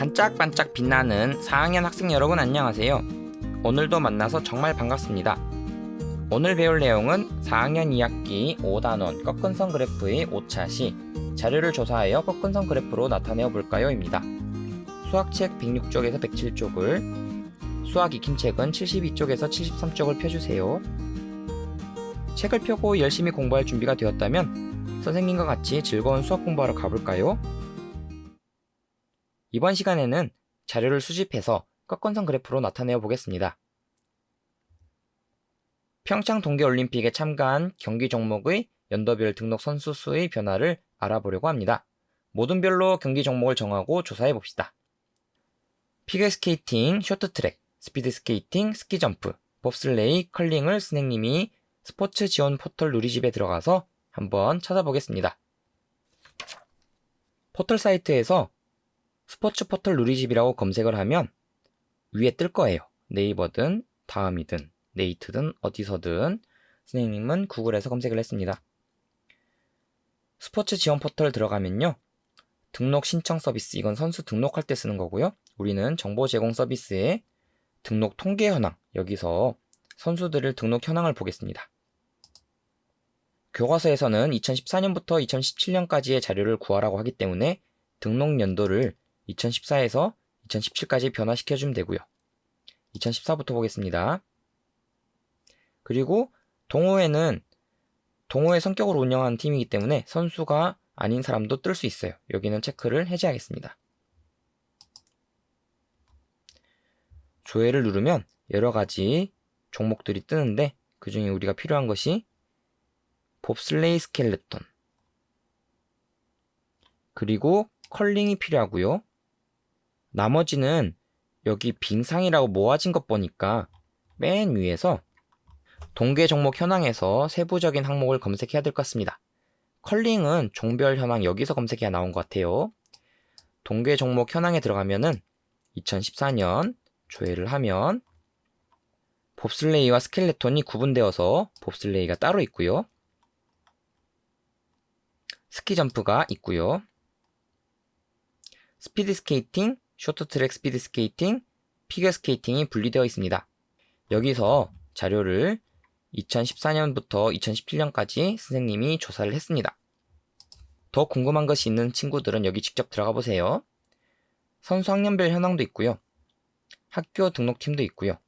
반짝반짝 빛나는 4학년 학생 여러분 안녕하세요. 오늘도 만나서 정말 반갑습니다. 오늘 배울 내용은 4학년 2학기 5단원 꺾은선 그래프의 오차시 자료를 조사하여 꺾은선 그래프로 나타내어 볼까요?입니다. 수학책 106쪽에서 107쪽을 수학 익힘책은 72쪽에서 73쪽을 펴주세요. 책을 펴고 열심히 공부할 준비가 되었다면 선생님과 같이 즐거운 수학 공부하러 가볼까요? 이번 시간에는 자료를 수집해서 꺾은선 그래프로 나타내어 보겠습니다. 평창 동계올림픽에 참가한 경기 종목의 연도별 등록 선수 수의 변화를 알아보려고 합니다. 모든 별로 경기 종목을 정하고 조사해 봅시다. 피겨스케이팅, 쇼트트랙, 스피드스케이팅, 스키점프, 봅슬레이, 컬링을 선생님이 스포츠 지원 포털 누리집에 들어가서 한번 찾아보겠습니다. 포털 사이트에서 스포츠 포털 누리집이라고 검색을 하면 위에 뜰 거예요. 네이버든 다음이든 네이트든 어디서든 선생님은 구글에서 검색을 했습니다. 스포츠 지원 포털 들어가면요. 등록 신청 서비스 이건 선수 등록할 때 쓰는 거고요. 우리는 정보 제공 서비스의 등록 통계 현황 여기서 선수들을 등록 현황을 보겠습니다. 교과서에서는 2014년부터 2017년까지의 자료를 구하라고 하기 때문에 등록 연도를 2014에서 2017까지 변화시켜주면 되고요. 2014부터 보겠습니다. 그리고 동호회는 동호회 성격으로 운영하는 팀이기 때문에 선수가 아닌 사람도 뜰 수 있어요. 여기는 체크를 해제하겠습니다. 조회를 누르면 여러 가지 종목들이 뜨는데 그 중에 우리가 필요한 것이 봅슬레이 스켈레톤 그리고 컬링이 필요하고요. 나머지는 여기 빙상이라고 모아진 것 보니까 맨 위에서 동계 종목 현황에서 세부적인 항목을 검색해야 될 것 같습니다. 컬링은 종별 현황 여기서 검색해야 나온 것 같아요. 동계 종목 현황에 들어가면은 2014년 조회를 하면 봅슬레이와 스켈레톤이 구분되어서 봅슬레이가 따로 있고요. 스키 점프가 있고요. 스피드 스케이팅, 쇼트트랙 스피드 스케이팅, 피겨 스케이팅이 분리되어 있습니다. 여기서 자료를 2014년부터 2017년까지 선생님이 조사를 했습니다. 더 궁금한 것이 있는 친구들은 여기 직접 들어가 보세요. 선수 학년별 현황도 있고요. 학교 등록팀도 있고요.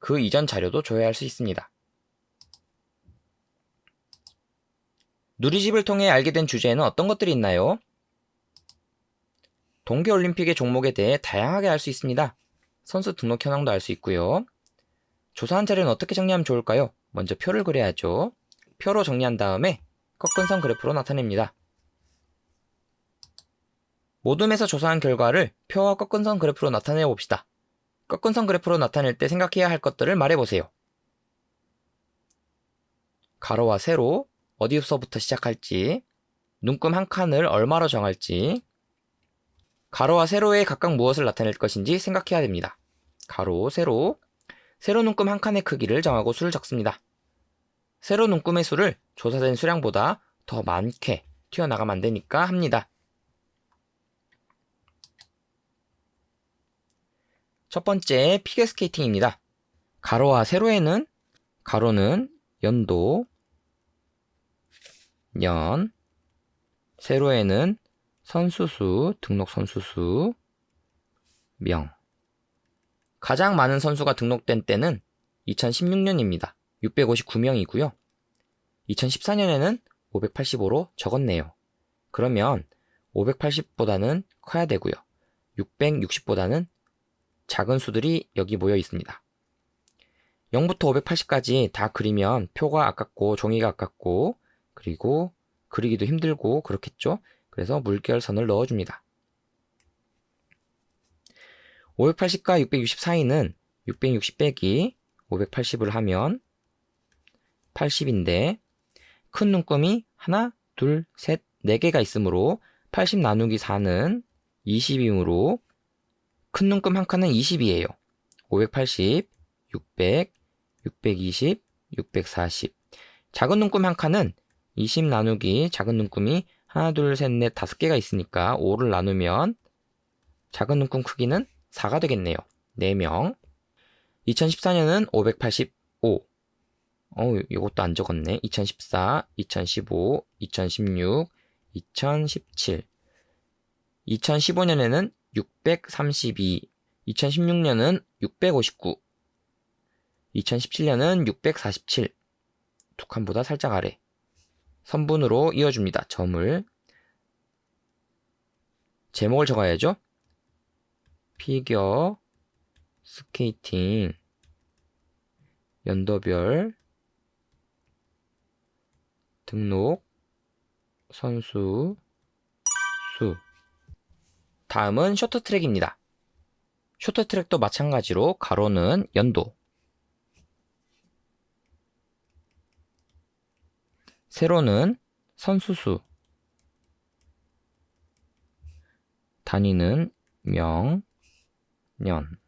그 이전 자료도 조회할 수 있습니다. 누리집을 통해 알게 된 주제에는 어떤 것들이 있나요? 동계올림픽의 종목에 대해 다양하게 알 수 있습니다. 선수 등록 현황도 알 수 있고요. 조사한 자료는 어떻게 정리하면 좋을까요? 먼저 표를 그려야죠. 표로 정리한 다음에 꺾은 선 그래프로 나타냅니다. 모둠에서 조사한 결과를 표와 꺾은 선 그래프로 나타내 봅시다. 꺾은 선 그래프로 나타낼 때 생각해야 할 것들을 말해보세요. 가로와 세로, 어디서부터 시작할지, 눈금 한 칸을 얼마로 정할지, 가로와 세로에 각각 무엇을 나타낼 것인지 생각해야 됩니다. 가로, 세로, 세로 눈금 한 칸의 크기를 정하고 수를 적습니다. 세로 눈금의 수를 조사된 수량보다 더 많게 튀어나가면 안 되니까 합니다. 첫 번째 피겨 스케이팅입니다. 가로와 세로에는 가로는 연도, 년, 세로에는 선수수, 등록 선수수, 명. 가장 많은 선수가 등록된 때는 2016년입니다. 659명이고요. 2014년에는 585로 적었네요. 그러면 580보다는 커야 되고요. 660보다는 작은 수들이 여기 모여 있습니다. 0부터 580까지 다 그리면 표가 아깝고 종이가 아깝고 그리고 그리기도 힘들고 그렇겠죠. 그래서 물결선을 넣어줍니다. 580과 660 사이는 660 빼기 580을 하면 80인데 큰 눈금이 하나, 둘, 셋, 네 개가 있으므로 80 나누기 4는 20이므로 큰 눈금 한 칸은 20이에요. 580, 600, 620, 640. 작은 눈금 한 칸은 20 나누기 작은 눈금이 하나, 둘, 셋, 넷, 다섯 개가 있으니까 5를 나누면 작은 눈금 크기는 4가 되겠네요. 4명. 2014년은 585. 어우, 이것도 안 적었네. 2014, 2015, 2016, 2017. 2015년에는 632, 2016년은 659, 2017년은 647. 두 칸보다 살짝 아래. 선분으로 이어줍니다. 점을. 제목을 적어야죠. 피겨 스케이팅 연도별 등록 선수 수 다음은 쇼트트랙입니다. 쇼트트랙도 마찬가지로 가로는 연도 세로는 선수수. 단위는 명, 년.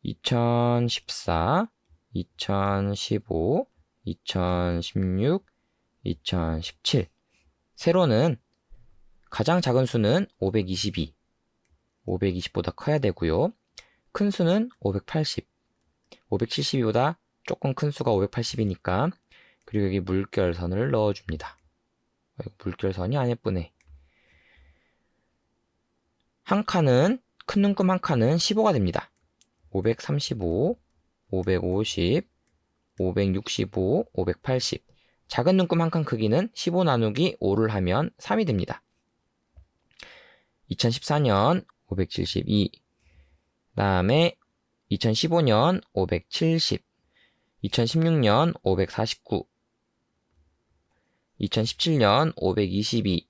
2014, 2015, 2016, 2017 세로는 가장 작은 수는 522 520보다 커야 되고요. 큰 수는 580 572보다 조금 큰 수가 580이니까 그리고 여기 물결선을 넣어줍니다. 물결선이 안 예쁘네. 한 칸은 큰 눈금 한 칸은 15가 됩니다. 535, 550, 565, 580. 작은 눈금 한 칸 크기는 15 나누기 5를 하면 3이 됩니다. 2014년 572. 다음에 2015년 570. 2016년 549. 2017년 522.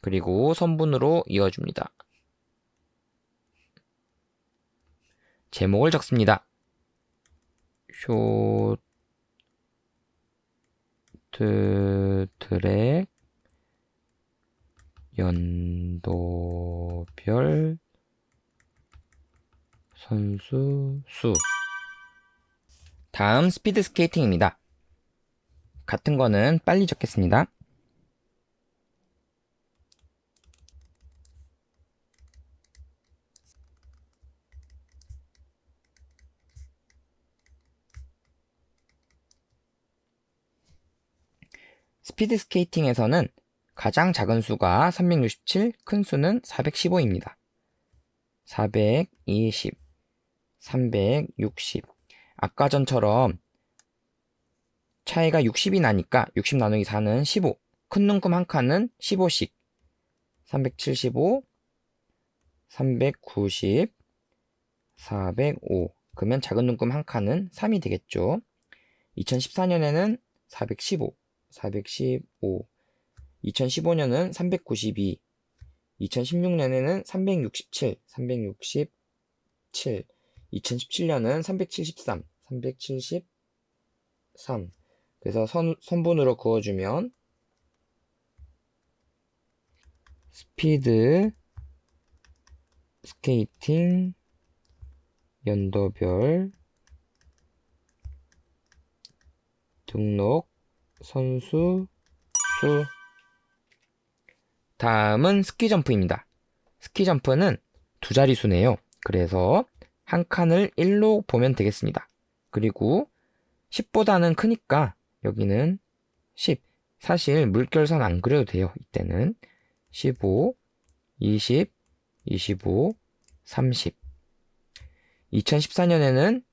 그리고 선분으로 이어줍니다. 제목을 적습니다. 쇼트 트랙 연도별 선수 수 다음 스피드 스케이팅입니다. 같은 거는 빨리 적겠습니다. 스피드 스케이팅에서는 가장 작은 수가 367, 큰 수는 415입니다. 420, 360. 아까 전처럼 차이가 60이 나니까 60 나누기 4는 15. 큰 눈금 한 칸은 15씩. 375, 390, 405. 그러면 작은 눈금 한 칸은 3이 되겠죠. 2014년에는 415, 415. 2015년은 392. 2016년에는 367, 367. 2017년은 373, 373. 그래서 선, 선분으로 그어주면 스피드 스케이팅 연도별 등록 선수 수 다음은 스키 점프입니다. 스키 점프는 두 자리수네요. 그래서 한 칸을 1로 보면 되겠습니다. 그리고 10보다는 크니까 여기는 10. 사실 물결선 안 그려도 돼요. 이때는 15, 20, 25, 30. 2014년에는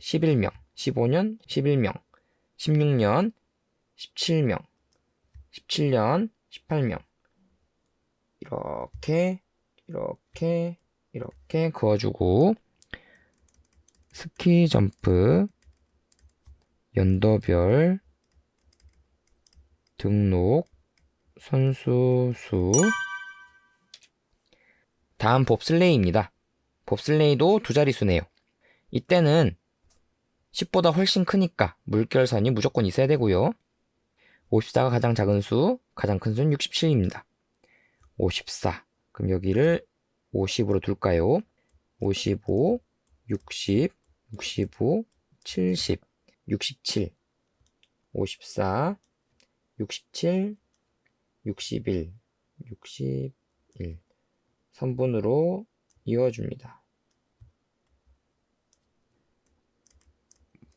11명, 15년 11명, 16년 17명, 17년 18명. 이렇게, 이렇게, 이렇게 그어주고, 스키 점프, 연도별, 등록, 선수 수. 다음 봅슬레이입니다. 봅슬레이도 두 자리수네요. 이때는 10보다 훨씬 크니까 물결선이 무조건 있어야 되고요. 54가 가장 작은 수, 가장 큰 수는 67입니다. 54. 그럼 여기를 50으로 둘까요? 55, 60, 65, 70, 67, 54, 67, 61, 61. 선분으로 이어줍니다.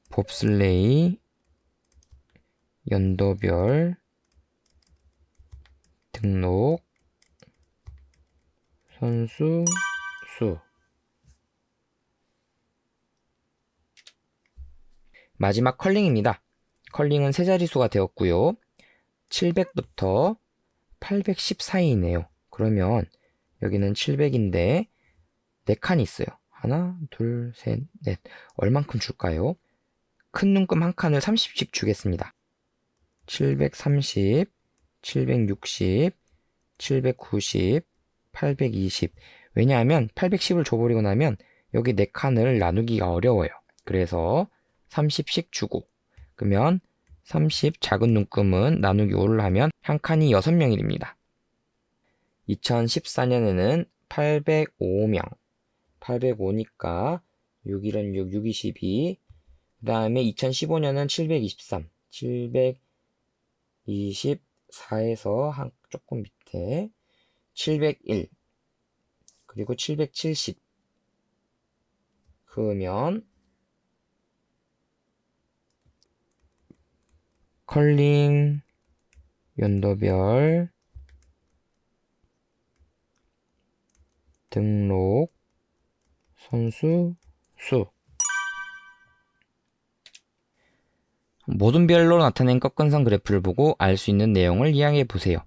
봅슬레이, 연도별, 등록, 선수, 수. 마지막 컬링입니다. 컬링은 세 자릿수가 되었고요. 700부터 810 사이이네요. 그러면 여기는 700인데 4칸이 있어요. 하나, 둘, 셋, 넷. 얼만큼 줄까요? 큰 눈금 한 칸을 30씩 주겠습니다. 730, 760, 790, 820. 왜냐하면 810을 줘버리고 나면 여기 4칸을 나누기가 어려워요. 그래서 30씩 주고 그러면 30 작은 눈금은 나누기 5를 하면 한 칸이 6명이 됩니다. 2014년에는 805명 805니까 6 1은 6, 6 22. 그 다음에 2015년은 723, 724에서 한 조금 밑에 701, 그리고 770. 그러면 컬링, 연도별, 등록, 선수, 수. 모든 별로 나타낸 꺾은선 그래프를 보고 알 수 있는 내용을 이해해 보세요.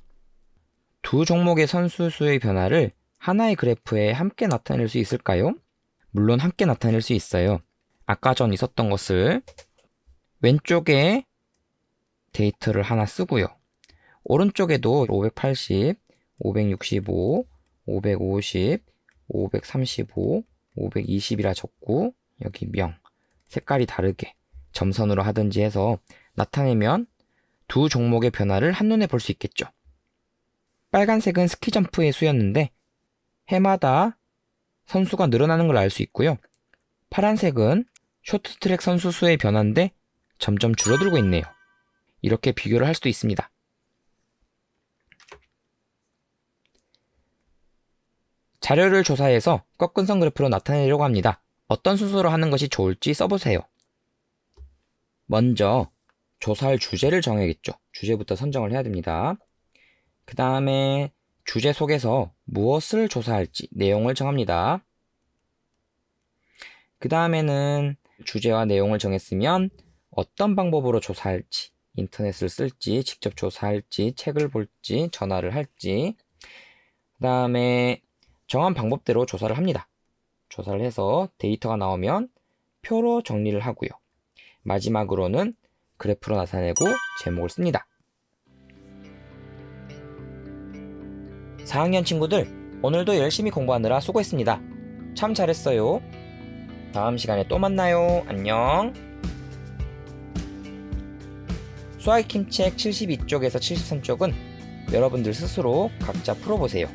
두 종목의 선수 수의 변화를 하나의 그래프에 함께 나타낼 수 있을까요? 물론 함께 나타낼 수 있어요. 아까 전 있었던 것을 왼쪽에 데이터를 하나 쓰고요. 오른쪽에도 580, 565, 550, 535, 520이라 적고 여기 명 색깔이 다르게 점선으로 하든지 해서 나타내면 두 종목의 변화를 한눈에 볼 수 있겠죠. 빨간색은 스키 점프의 수였는데 해마다 선수가 늘어나는 걸 알 수 있고요. 파란색은 쇼트트랙 선수 수의 변화인데 점점 줄어들고 있네요. 이렇게 비교를 할 수도 있습니다. 자료를 조사해서 꺾은선 그래프로 나타내려고 합니다. 어떤 순서로 하는 것이 좋을지 써보세요. 먼저 조사할 주제를 정해야겠죠. 주제부터 선정을 해야 됩니다. 그 다음에 주제 속에서 무엇을 조사할지 내용을 정합니다. 그 다음에는 주제와 내용을 정했으면 어떤 방법으로 조사할지 인터넷을 쓸지 직접 조사할지 책을 볼지 전화를 할지 그 다음에 정한 방법대로 조사를 합니다. 조사를 해서 데이터가 나오면 표로 정리를 하고요. 마지막으로는 그래프로 나타내고 제목을 씁니다. 4학년 친구들, 오늘도 열심히 공부하느라 수고했습니다. 참 잘했어요. 다음 시간에 또 만나요. 안녕. 수학의 킴책 72쪽에서 73쪽은 여러분들 스스로 각자 풀어보세요.